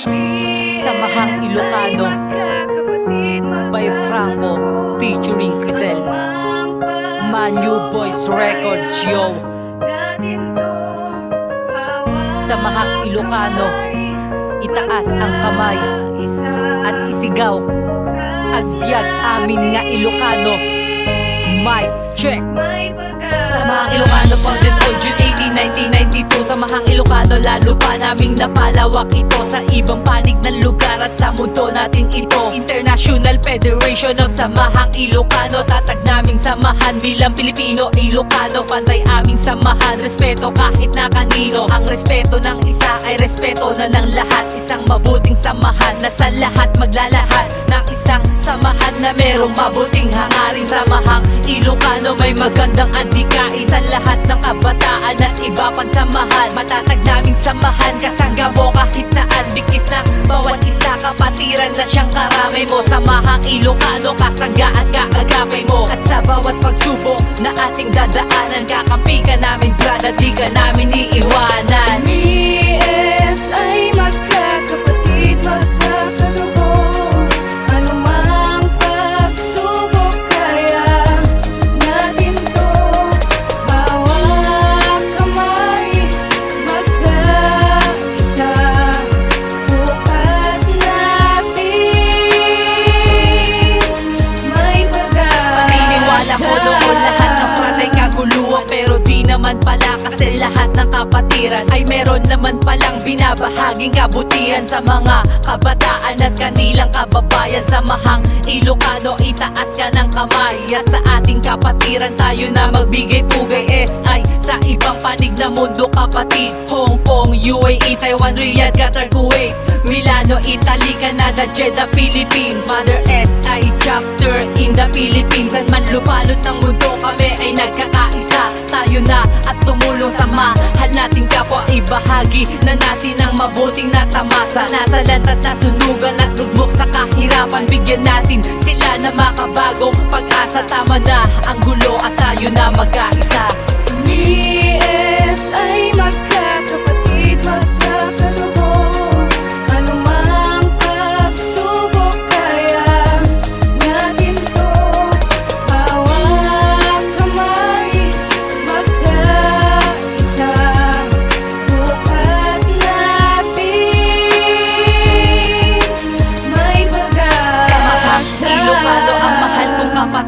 Samahang Ilocano by Franco featuring Crisel. Manu Boys Records, yo. Samahang Ilocano, itaas ang kamay at isigaw. Agbyag amin nga Ilocano. Mic check. Samahang Ilocano Samahang Ilocano lalo pa naming napalawak ito Sa ibang panig ng lugar at sa mundo natin ito. International Federation of Samahang Ilocano Tatag naming samahan bilang Pilipino Ilocano Pantay aming samahan. Respeto kahit na kanino Ang respeto ng isa ay respeto na ng lahat. Isang mabuting samahan na sa lahat maglalahat Ng isang samahan na merong mabuting hangarin. Samahang Ilocano may magandang andikain Sa lahat ng kabataan at iba pang Matatag naming samahan. Kasangga mo kahit saan Bigkis na bawat isa. Kapatiran na siyang karamay mo. Samahang Ilocano kasangga at kaagapay mo. At sa bawat pagsubok na ating dadaanan Kakampi ka namin brada di ka namin iiwanan naman pala kasi lahat ng kapatiran Ay meron naman palang binabahaging kabutihan Sa mga kabataan at kanilang kababayan Samahang Ilocano itaas ka ng kamay At sa ating kapatiran tayo na magbigay pugay SI Sa ibang panig na mundo kapatid. Hong Kong, UAE, Taiwan, Riyadh, Qatar, Kuwait Milano, Italy, Canada, Jeddah, Philippines. Mother SI chapter in the Philippines. At man lupalot ng mundo kami ay nagkakaisa. Tayo na at tumulong sa mahal nating kapwa. Ibahagi na natin ang mabuting natamasa. Nasa lantat na sunugan at lugmok sa kahirapan. Bigyan natin sila na makabagong pag-asa. Tama na ang gulo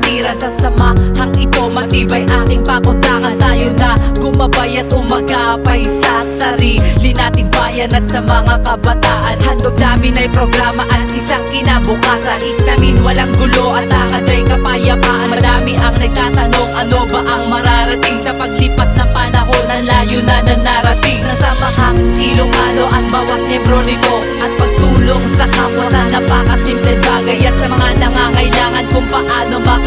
kapatiran Sa samahang ito matibay aking pakundangan Tayo na gumabay at umagapay sa sarili nating bayan At sa mga kabataan. Handog namin ay programa at isang kinabukasan. Is namin walang gulo at angad ay kapayapaan. Marami ang nagtatanong ano ba ang mararating Sa paglipas ng panahon ang layo na na narating Ng samahang Ilocano at bawat membro nito At pagtulong sa kapwa sa napakasimple bagay At sa mga nangangailangan kung paano makibagay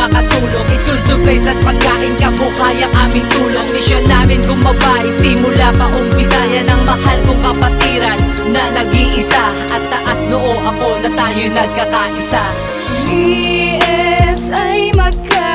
makatulong. Isusupres at pagkain kabukay ang aming tulong. Misyon namin gumabay simula pa umpisa. Yan ang mahal kong kapatiran na nag-iisa. At taas noo ako na tayo nagkakaisa. BS ay magkakapatid